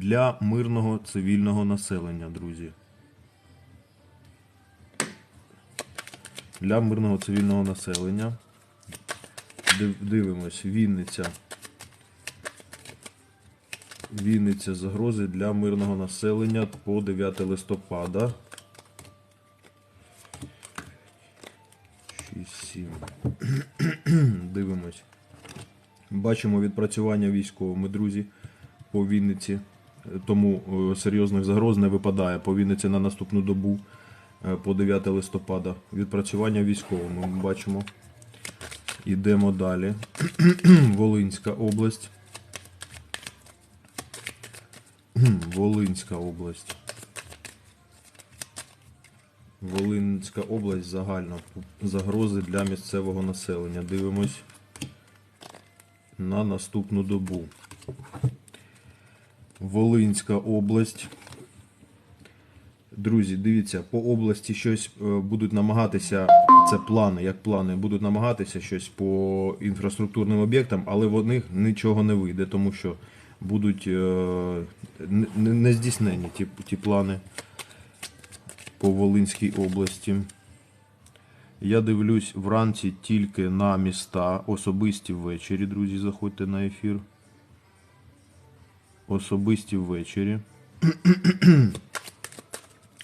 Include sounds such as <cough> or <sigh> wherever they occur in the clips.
для мирного цивільного населення, друзі. Для мирного цивільного населення. Дивимось, Вінниця. Вінниця загрози для мирного населення по 9 листопада. 6, 7. <clears throat> Дивимось. Бачимо відпрацювання військовими, друзі, по Вінниці. Тому е, серйозних загроз не випадає по Вінниці на наступну добу е, по 9 листопада. Відпрацювання військовими ми бачимо. Йдемо далі. <clears throat> Волинська область. <clears throat> Волинська область. Волинська область загально. Загрози для місцевого населення. Дивимось на наступну добу. Волинська область. Друзі, дивіться, по області щось е, будуть намагатися, це плани, як плани, будуть намагатися щось по інфраструктурним об'єктам, але в них нічого не вийде, тому що будуть е, не, не- не здійснені ті, ті плани по Волинській області. Я дивлюсь вранці тільки на міста, особисті ввечері, друзі, заходьте на ефір. Особисті ввечері. <clears throat>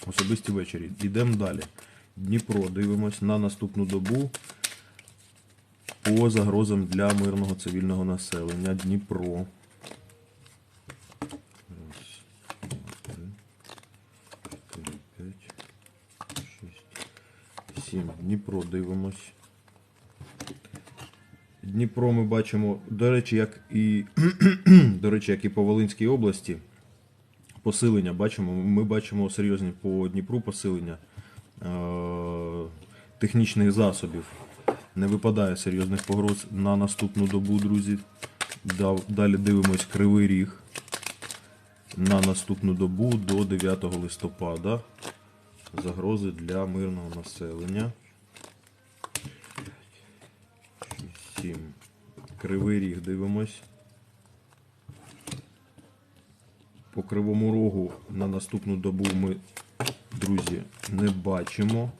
Особисті ввечері. Йдемо далі. Дніпро дивимось на наступну добу по загрозам для мирного цивільного населення. Дніпро. Чотири, п'ять, шість, сім. Дніпро дивимось. Дніпро ми бачимо, до речі, як і, <clears throat> до речі, як і по Волинській області, посилення бачимо. Ми бачимо серйозні по Дніпру посилення е- технічних засобів. Не випадає серйозних погроз на наступну добу, друзі. Далі дивимось Кривий Ріг на наступну добу до 9 листопада. Загрози для мирного населення. 7. Кривий ріг дивимось. По кривому рогу на наступну добу ми, друзі, не бачимо.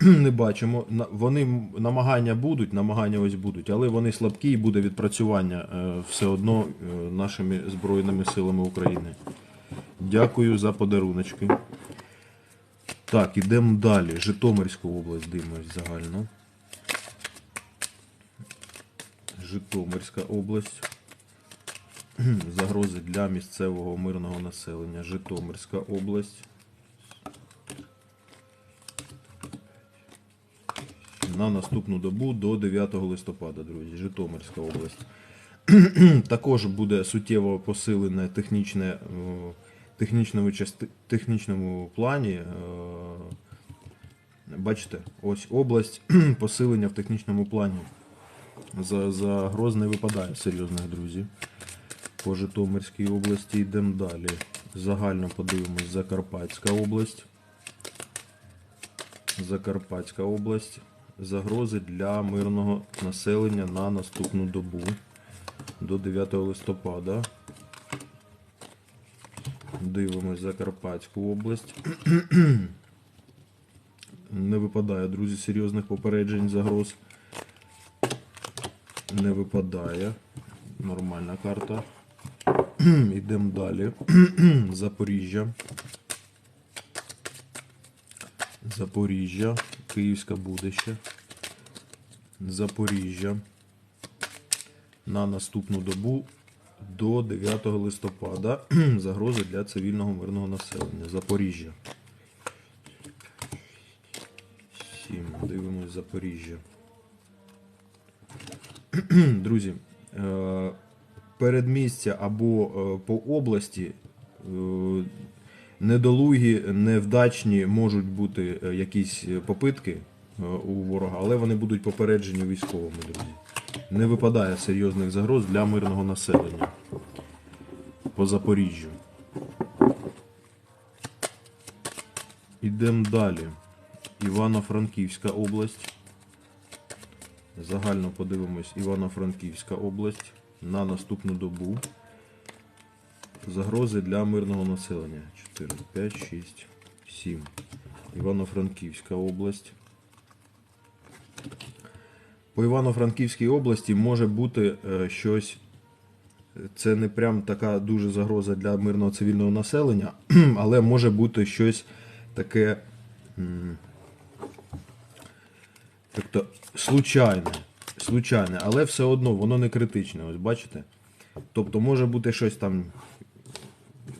<clears throat> Не бачимо. Вони намагання будуть, намагання ось будуть, але вони слабкі і буде відпрацювання е, все одно е, нашими Збройними силами України. Дякую за подаруночки. Так, ідемо далі. Житомирську область дивимось загально. Житомирська область. <clears throat> Загрози для місцевого мирного населення. Житомирська область. На наступну добу до 9 листопада, друзі. Житомирська область. <clears throat> Також буде суттєво посилене технічне, е, технічному, технічному плані. е, Бачите, ось область <clears throat> посилення в технічному плані. За, загроз не випадає серйозних друзів. По Житомирській області йдемо далі. Загально подивимось Закарпатська область. Закарпатська область. Загрози для мирного населення на наступну добу до 9 листопада. Дивимось Закарпатську область. <clears throat> Не випадає, друзі, серйозних попереджень загроз не випадає. Нормальна карта. <clears throat> Йдемо далі. <clears throat> Запоріжжя. Запоріжжя. Київська буде ще. Запоріжжя. На наступну добу до 9 листопада. <clears throat> Загрози для цивільного мирного населення. Запоріжжя. 7. Дивимось Запоріжжя. <clears throat> Друзі, е, передмістя або е, по області е, недолугі, невдачні можуть бути якісь попитки у ворога, але вони будуть попереджені військовими, друзі. Не випадає серйозних загроз для мирного населення по Запоріжжю. Ідемо далі. Івано-Франківська область. Загально подивимось Івано-Франківська область на наступну добу. Загрози для мирного населення. 4, 5, 6, 7. Івано-Франківська область. По Івано-Франківській області може бути е, щось. Це не прям така дуже загроза для мирного цивільного населення, <clears throat> але може бути щось таке. Тобто случайне, случайне, але все одно воно не критичне, ось бачите? Тобто може бути щось там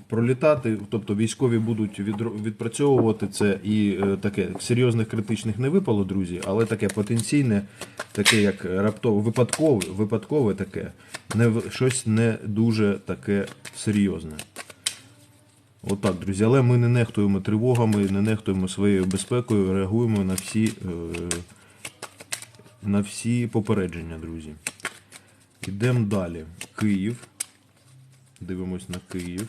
пролітати, тобто військові будуть відпрацьовувати це і е, таке серйозних критичних не випало, друзі, але таке потенційне, таке як раптово, випадкове, випадкове таке, не, щось не дуже таке серйозне. Отак, друзі, але ми не нехтуємо тривогами, не нехтуємо своєю безпекою, реагуємо на всі, е, на всі попередження, друзі. Йдемо далі. Київ. Дивимось на Київ.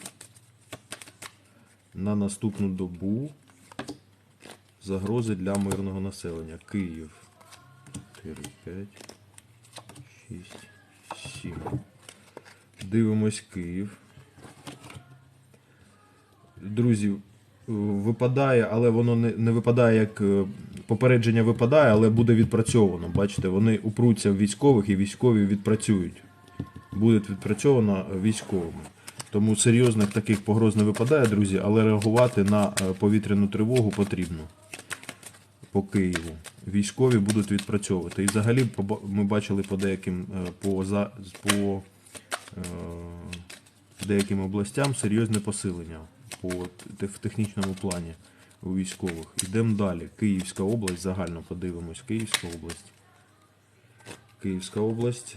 На наступну добу загрози для мирного населення. Київ. 4, 5, 6, 7. Дивимось Київ. Друзі, випадає, але воно не, не випадає як е, попередження випадає, але буде відпрацьовано. Бачите, вони упруться в військових і військові відпрацюють. Буде відпрацьовано військовими. Тому серйозних таких погроз не випадає, друзі, але реагувати на е, повітряну тривогу потрібно по Києву. Військові будуть відпрацьовувати. І взагалі ми бачили по деяким е, по, по е, деяким областям серйозне посилення по, в технічному плані у військових. Йдемо далі. Київська область, загально подивимось. Київська область. Київська область.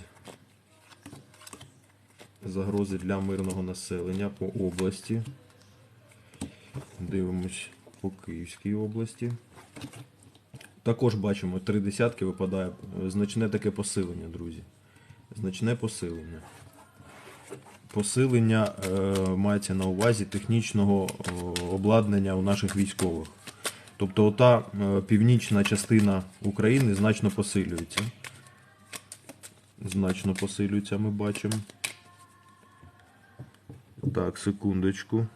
Загрози для мирного населення по області. Дивимось по Київській області. Також бачимо, три десятки випадає. Значне таке посилення, друзі. Значне посилення. Посилення е, мається на увазі технічного е, обладнання у наших військових. Тобто ота е, північна частина України значно посилюється. Значно посилюється, ми бачимо. Так, секундочку.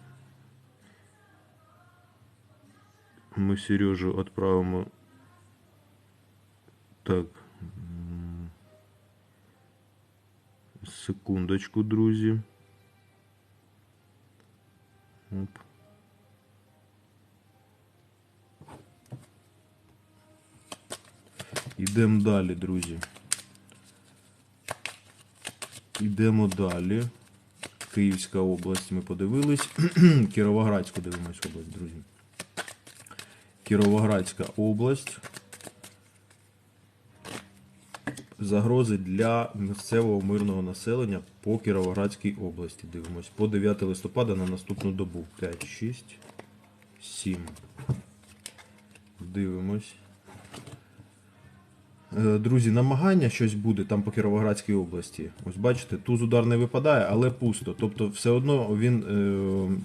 Ми Сережу відправимо. Так. Секундочку, друзі. Оп. Йдемо далі, друзі. Йдемо далі. Київська область ми подивились. <clears throat> Кіровоградську дивимось область, друзі. Кіровоградська область. Загрози для місцевого мирного населення по Кіровоградській області. Дивимось. По 9 листопада на наступну добу. 5, 6, 7. Дивимось. Е, Друзі, намагання щось буде там по Кіровоградській області. Ось бачите, туз удар не випадає, але пусто. Тобто, все одно він е,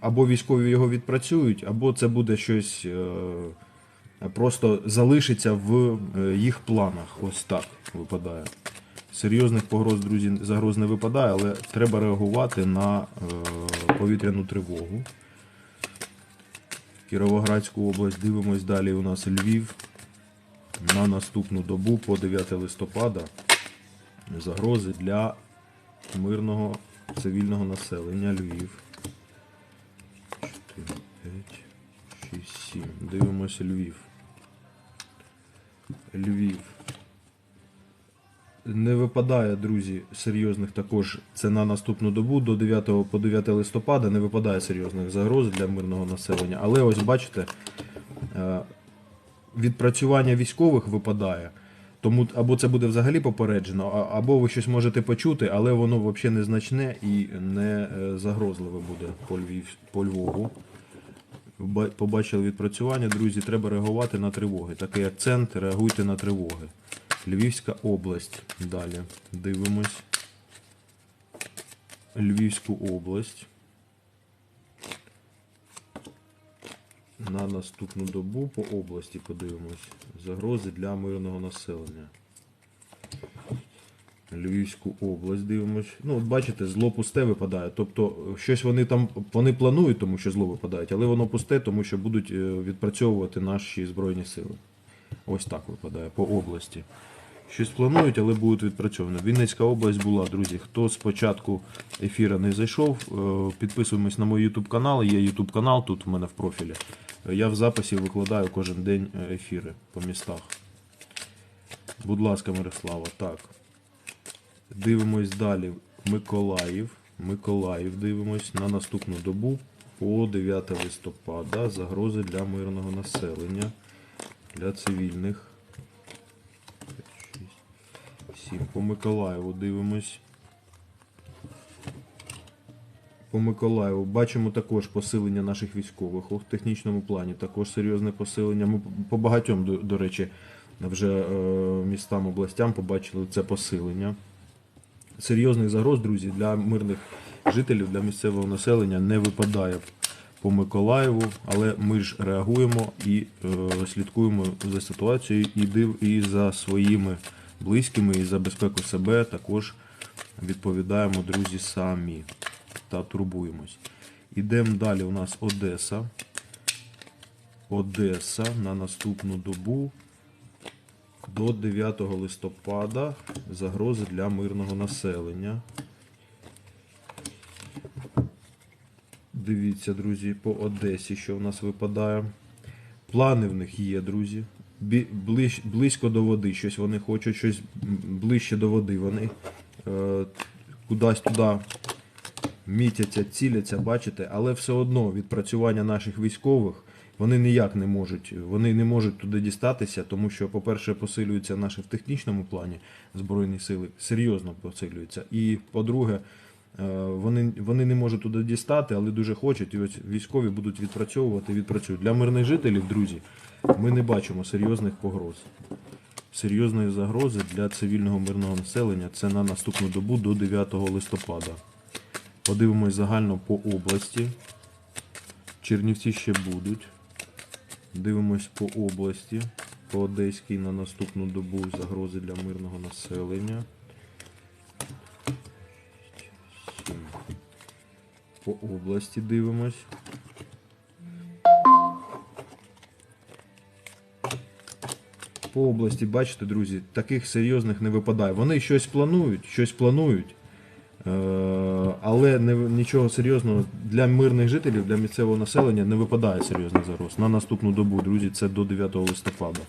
або військові його відпрацюють, або це буде щось е, просто залишиться в е, їх планах. Ось так випадає. Серйозних погроз, друзі, загроз не випадає, але треба реагувати на е, повітряну тривогу. Кіровоградську область дивимось далі. У нас Львів на наступну добу по 9 листопада загрози для мирного цивільного населення Львів. 4, 5, 6, 7. Дивимося Львів. Львів. Не випадає, друзі, серйозних також. Це на наступну добу до 9 по 9 листопада не випадає серйозних загроз для мирного населення. Але ось бачите, е, відпрацювання військових випадає. Тому або це буде взагалі попереджено, або ви щось можете почути, але воно взагалі незначне і не е, загрозливе буде по, Львів, по Львову. Ба- Побачили відпрацювання, друзі, треба реагувати на тривоги. Такий акцент, реагуйте на тривоги. Львівська область. Далі дивимось. Львівську область. На наступну добу по області подивимось. Загрози для мирного населення. Львівську область дивимось. Ну, от бачите, зло пусте випадає. Тобто, е, щось вони там вони планують, тому що зло випадають, але воно пусте, тому що будуть е, відпрацьовувати наші Збройні сили. Ось так випадає по області. Щось планують, але будуть відпрацьовані. Вінницька область була, друзі. Хто з початку ефіру не зайшов, е, підписуємось на мій YouTube канал. Є YouTube канал тут у мене в профілі. Я в записі викладаю кожен день ефіри по містах. Будь ласка, Мирослава, так. Дивимось далі. Миколаїв. Миколаїв дивимось на наступну добу по 9 листопада. Загрози для мирного населення, для цивільних. 6, 7. По Миколаєву дивимось. По Миколаєву бачимо також посилення наших військових у технічному плані, також серйозне посилення. Ми по багатьом, до, до речі, вже е, містам, областям побачили це посилення. Серйозних загроз, друзі, для мирних жителів, для місцевого населення не випадає по Миколаєву, але ми ж реагуємо і е, слідкуємо за ситуацією і, див, і за своїми близькими, і за безпеку себе також відповідаємо, друзі, самі та турбуємось. Ідемо далі. У нас Одеса. Одеса на наступну добу до 9 листопада загрози для мирного населення. Дивіться, друзі, по Одесі, що в нас випадає. Плани в них є, друзі. Близько до води, щось вони хочуть, щось ближче до води. Вони е, кудись туди мітяться, ціляться, бачите, але все одно відпрацювання наших військових вони ніяк не можуть. Вони не можуть туди дістатися, тому що, по-перше, посилюються наші в технічному плані збройні сили, серйозно посилюються. І по-друге, е, вони, вони не можуть туди дістати, але дуже хочуть. І ось військові будуть відпрацьовувати, відпрацюють. Для мирних жителів, друзі, ми не бачимо серйозних погроз. Серйозної загрози для цивільного мирного населення це на наступну добу до 9 листопада. Подивимось загально по області. Чернівці ще будуть. Дивимось по області. По Одеській на наступну добу загрози для мирного населення. По області дивимось. По області, бачите, друзі, таких серйозних не випадає. Вони щось планують, щось планують. Е, Але не, нічого серйозного для мирних жителів, для місцевого населення не випадає серйозних загроз. На наступну добу, друзі, це до 9 листопада.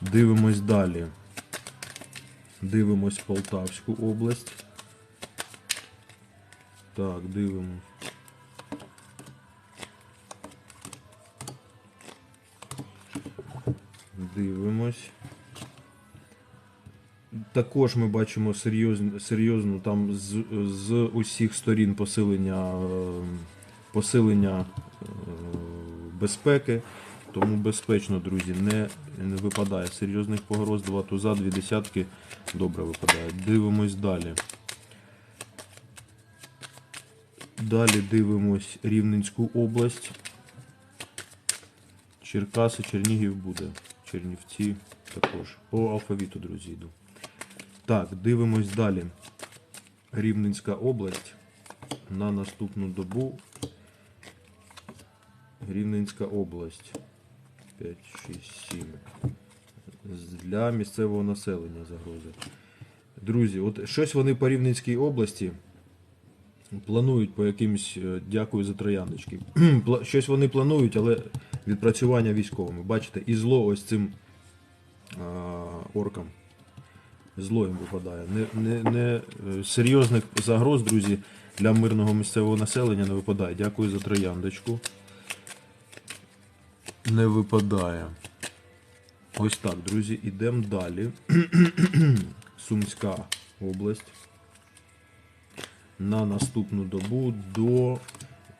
Дивимось далі. Дивимось Полтавську область. Так, дивимось. Дивимось. Також ми бачимо серйозну, серйозну там з, з усіх сторін посилення, е, посилення е, безпеки. Тому безпечно, друзі, не, не випадає серйозних погроз. Два туза, дві десятки добре випадає. Дивимось далі. Далі дивимось Рівненську область. Черкаси, Чернігів буде. Чернівці також. По алфавіту, друзі, йду. Так, дивимось далі. Рівненська область. На наступну добу. Рівненська область. 5, 6, 7. Для місцевого населення загрози. Друзі, от щось вони по Рівненській області планують по якимсь. е, Дякую за трояндочки. <clears throat> Щось вони планують, але відпрацювання військовими. Бачите, і зло ось цим а, оркам. Зло випадає. Не, не, не, е, серйозних загроз, друзі, для мирного місцевого населення не випадає. Дякую за трояндочку. Не випадає. Ось так, друзі, ідемо далі. <clears throat> Сумська область. На наступну добу до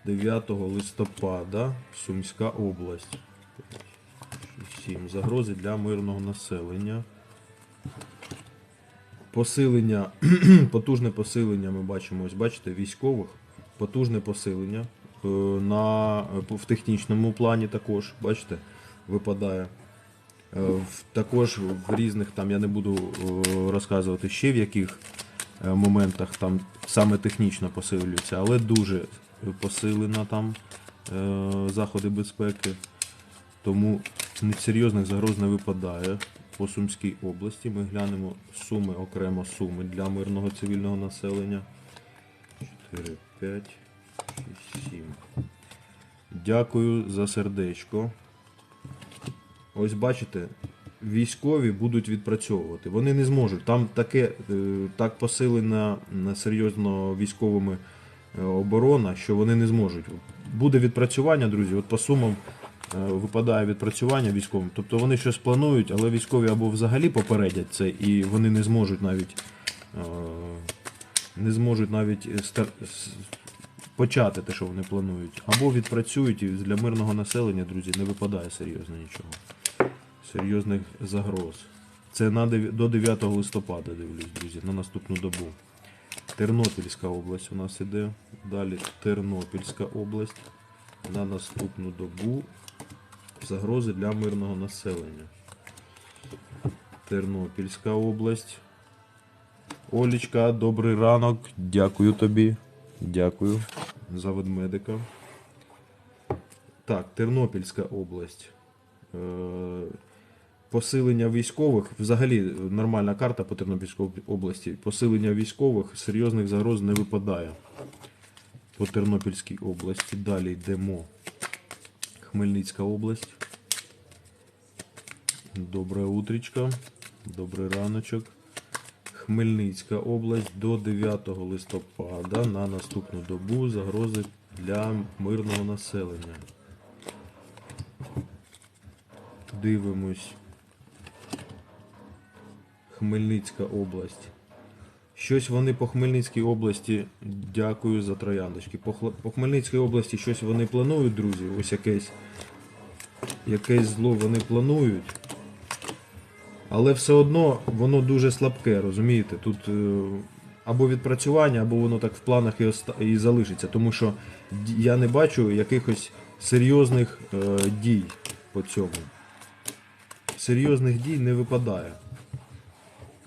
9 листопада Сумська область. 7. Загрози для мирного населення. Посилення, <clears throat> потужне посилення ми бачимо, ось бачите, військових, потужне посилення е, на, в технічному плані також, бачите, випадає. Е, Також в різних там я не буду е, розказувати ще в яких моментах там саме технічно посилюється, але дуже посилена там заходи безпеки. Тому серйозних загроз не випадає по Сумській області. Ми глянемо суми, окремо суми для мирного цивільного населення. 4, 5, 6, 7. Дякую за сердечко. Ось бачите, військові будуть відпрацьовувати. Вони не зможуть. Там таке е, так посилена м, серйозно військовими е, оборона, що вони не зможуть. Буде відпрацювання, друзі. От по сумам е, випадає відпрацювання військовим. Тобто вони щось планують, але військові або взагалі попередять це, і вони не зможуть навіть е, не зможуть навіть стар- почати те, що вони планують. Або відпрацюють і для мирного населення, друзі, не випадає серйозно нічого. Серйозних загроз. Це на до 9 листопада, дивлюсь, друзі, на наступну добу. Тернопільська область у нас іде. Далі Тернопільська область. На наступну добу загрози для мирного населення. Тернопільська область. Олічка, добрий ранок. Дякую тобі. Дякую за ведмедика. Так, Тернопільська область. Е, Посилення військових, взагалі нормальна карта по Тернопільській області. Посилення військових серйозних загроз не випадає по Тернопільській області. Далі йдемо. Хмельницька область. Добре утречко. Добрий раночок. Хмельницька область до 9 листопада на наступну добу загрози для мирного населення. Дивимось. Хмельницька область. Щось вони по Хмельницькій області. Дякую за трояндочки. По, по Хмельницькій області щось вони планують, друзі. Ось якесь, якесь зло вони планують. Але все одно воно дуже слабке, розумієте? Тут е, або відпрацювання, або воно так в планах і, оста- і залишиться. Тому що я не бачу якихось серйозних е, дій по цьому. Серйозних дій не випадає.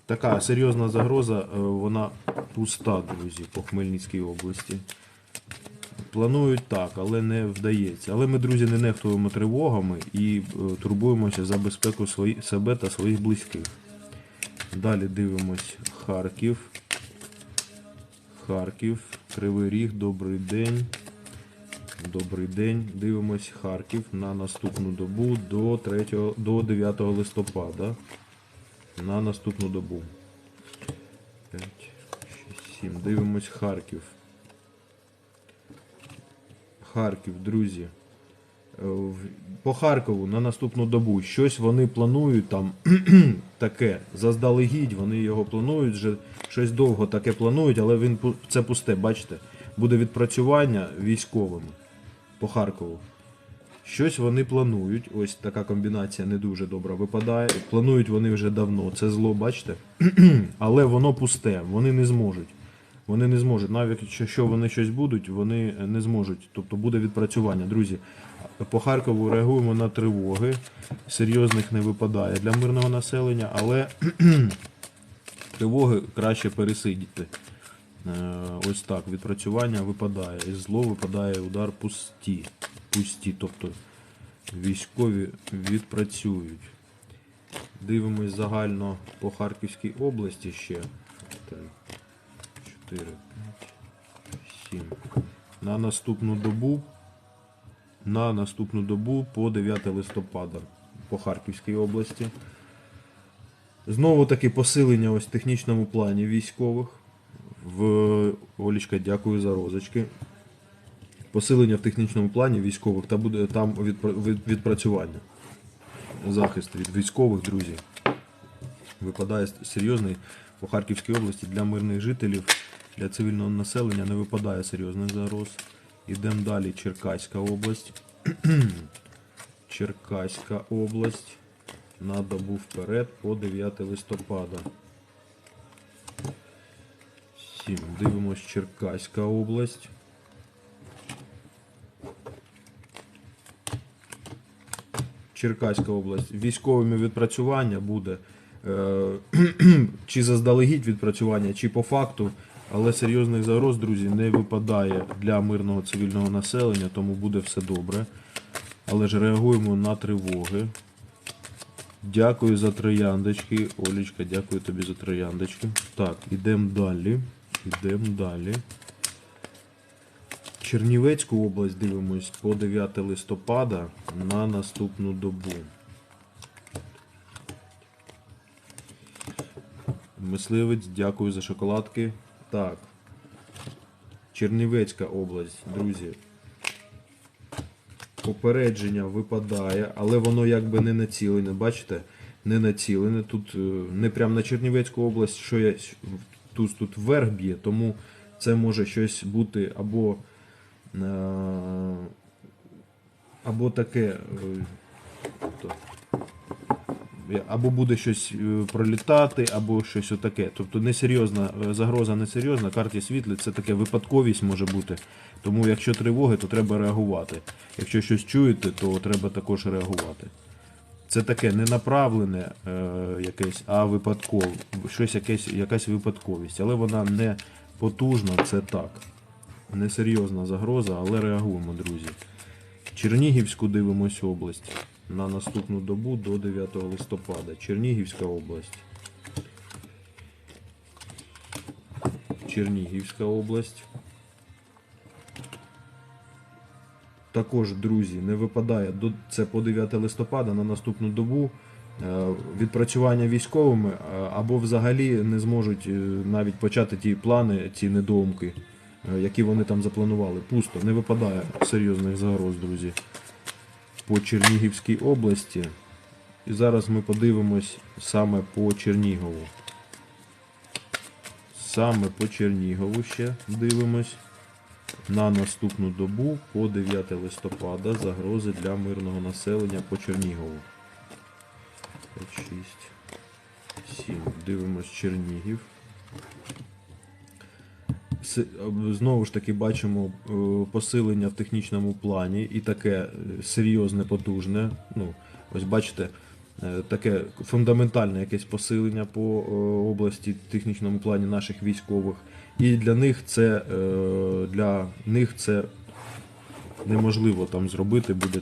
Така серйозна загроза, е, вона пуста, друзі, по Хмельницькій області. Планують так, але не вдається. Але ми, друзі, не нехтуємо тривогами і е, турбуємося за безпеку свої, себе та своїх близьких. Далі дивимось Харків. Харків, Кривий Ріг, добрий день. Добрий день. Дивимось Харків на наступну добу до 3, до 9 листопада. На наступну добу. 5, 6, 7. Дивимось Харків. Харків, друзі. Е, По Харкову на наступну добу щось вони планують там <clears throat> таке. Заздалегідь вони його планують, вже щось довго таке планують, але він це пусте, бачите? Буде відпрацювання військовими по Харкову. Щось вони планують. Ось така комбінація не дуже добра випадає. Планують вони вже давно. Це зло, бачите? <clears throat> Але воно пусте, вони не зможуть. Вони не зможуть. Навіть якщо вони щось будуть, вони не зможуть. Тобто буде відпрацювання. Друзі, по Харкову реагуємо на тривоги. Серйозних не випадає для мирного населення, але <clears throat> тривоги краще пересидіти. Е, Ось так, відпрацювання випадає. Із зло випадає удар пусті. Пусті, тобто військові відпрацюють. Дивимось загально по Харківській області ще. 4, 5, 7. На наступну добу. На наступну добу по 9 листопада по Харківській області. Знову таки посилення ось в технічному плані військових. В Олічка, дякую за розочки. Посилення в технічному плані військових та буде там відпра- відпрацювання. Захист від військових, друзі. Випадає серйозний по Харківській області для мирних жителів, для цивільного населення не випадає серйозних загроз. Ідемо далі. Черкаська область. <clears throat> Черкаська область. На добу вперед по 9 листопада. 7. Дивимось Черкаська область. Черкаська область. Військовими відпрацювання буде е, <clears throat> чи заздалегідь відпрацювання, чи по факту. Але серйозних загроз, друзі, не випадає для мирного цивільного населення, тому буде все добре. Але ж реагуємо на тривоги. Дякую за трояндочки. Олічка, дякую тобі за трояндочки. Так, ідемо далі. Ідемо далі. Чернівецьку область дивимось по 9 листопада на наступну добу. Мисливець, дякую за шоколадки. Так. Чернівецька область, друзі. Попередження випадає, але воно якби не націлене. Бачите? Не націлене. Тут е, не прямо на Чернівецьку область, що я с- тут, вверх б'є, тому це може щось бути або, е, або таке. е, або буде щось е, пролітати, або щось отаке. Тобто несерйозна загроза несерйозна, карті світли це таке випадковість може бути. Тому якщо тривоги, то треба реагувати. Якщо щось чуєте, то треба також реагувати. Це таке не направлене е, якесь, а випадкове. Щось якесь, якась випадковість. Але вона не потужна, це так. Несерйозна загроза, але реагуємо, друзі. Чернігівську дивимось область на наступну добу до 9 листопада. Чернігівська область. Чернігівська область. Також, друзі, не випадає це по 9 листопада на наступну добу. е, Відпрацювання військовими е, або взагалі не зможуть е, навіть почати ті плани, ці недоумки, які вони там запланували. Пусто, не випадає серйозних загроз, друзі по Чернігівській області. І зараз ми подивимось саме по Чернігову. Саме по Чернігову ще дивимось. На наступну добу по 9 листопада загрози для мирного населення по Чернігову. 5, 6, 7. Дивимось Чернігів. Знову ж таки бачимо е, посилення в технічному плані і таке е, серйозне, потужне. Ну, ось бачите, е, таке фундаментальне якесь посилення по е, області в технічному плані наших військових. І для них це е, для них це неможливо там зробити буде